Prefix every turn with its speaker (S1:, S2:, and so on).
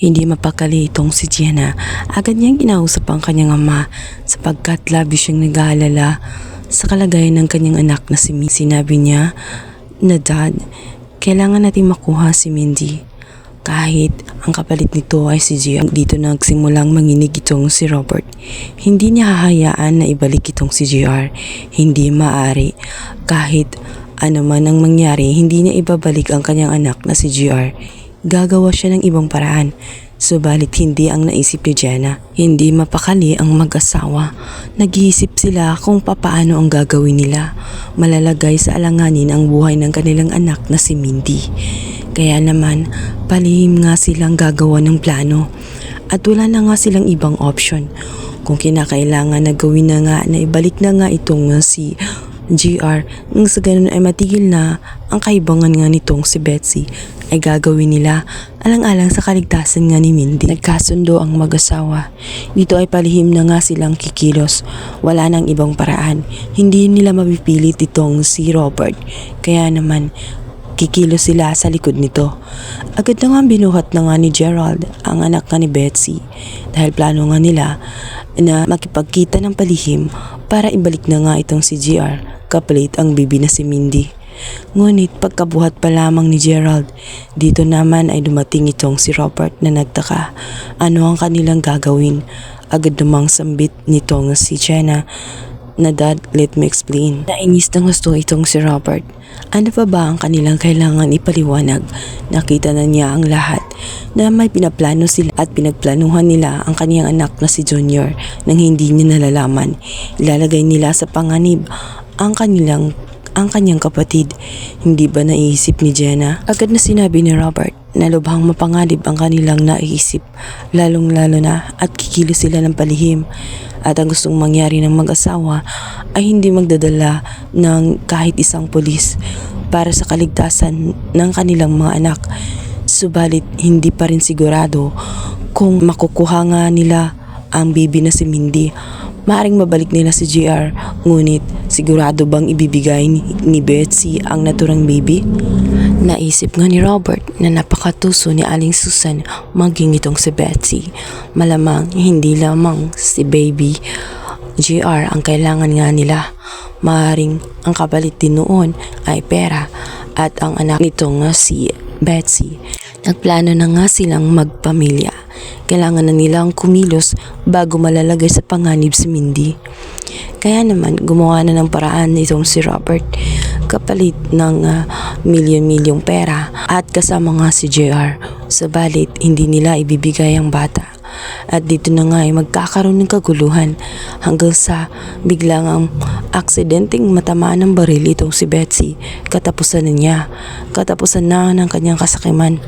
S1: Hindi mapakali itong si Jenna. Agad niyang kinausap ang kanyang ama sapagkat labis siyang nag-aalala sa kalagayan ng kanyang anak na si Mindy. Sinabi niya na dad, kailangan natin makuha si Mindy. Kahit ang kapalit nito ay si Gia, dito nagsimulang manginig itong si Robert. Hindi niya hahayaan na ibalik itong si GR. Hindi maaari. Kahit ano man ang mangyari, hindi niya ibabalik ang kanyang anak na si GR. Gagawa siya ng ibang paraan. Subalit hindi ang naisip ni Jenna. Hindi mapakali ang mag-asawa. Nag-iisip sila kung papaano ang gagawin nila. Malalagay sa alanganin ang buhay ng kanilang anak na si Mindy. Kaya naman, palihim nga silang gagawa ng plano. At wala na nga silang ibang option. Kung kinakailangan na gawin na nga na ibalik na nga itong si GR nang sa ganun ay matigil na ang kaibangan nga nitong si Betsy ay gagawin nila alang-alang sa kaligtasan nga ni Mindy. Nagkasundo ang mag-asawa. Dito ay palihim na nga silang kikilos. Wala nang ibang paraan. Hindi nila mapipilit itong si Robert. Kaya naman, kikilos sila sa likod nito. Agad na nga binuhat na nga ni Gerald ang anak nga ni Betsy dahil plano nga nila na makipagkita ng palihim para ibalik na nga itong si GR kapalit ang bibi na si Mindy. Ngunit pagkabuhat pa lamang ni Gerald, dito naman ay dumating itong si Robert na nagtaka. Ano ang kanilang gagawin? Agad namang sambit nitong si Jenna na dad, let me explain. Nainis na gusto itong si Robert. Ano pa ba ang kanilang kailangan ipaliwanag? Nakita na niya ang lahat na may pinaplano sila at pinagplanuhan nila ang kaniyang anak na si Junior nang hindi niya nalalaman. Ilalagay nila sa panganib ang kanilang ang kanyang kapatid. Hindi ba naiisip ni Jenna? Agad na sinabi ni Robert na lubhang mapanganib ang kanilang naiisip, lalong-lalo na at kikilos sila ng palihim. At ang gustong mangyari ng mag-asawa ay hindi magdadala ng kahit isang polis para sa kaligtasan ng kanilang mga anak. Subalit hindi pa rin sigurado kung makukuha nga nila ang baby na si Mindy. Maaring mabalik nila si GR, ngunit sigurado bang ibibigay ni Betsy ang naturang baby? Naisip nga ni Robert na napakatuso ni Aling Susan maging itong si Betsy. Malamang hindi lamang si baby GR ang kailangan nga nila. Maaring ang kapalit din noon ay pera at ang anak nito nga si Betsy. Nagplano na nga silang magpamilya. Kailangan na nilang kumilos bago malalagay sa panganib si Mindy. Kaya naman gumawa na ng paraan itong si Robert kapalit ng ah, milyon-milyong pera at kasama nga si JR. Sabalit hindi nila ibibigay ang bata. At dito na nga ay magkakaroon ng kaguluhan hanggang sa biglang ang aksidenteng matamaan ng baril itong si Betsy. Katapusan na niya. Katapusan na ng kanyang kasakiman.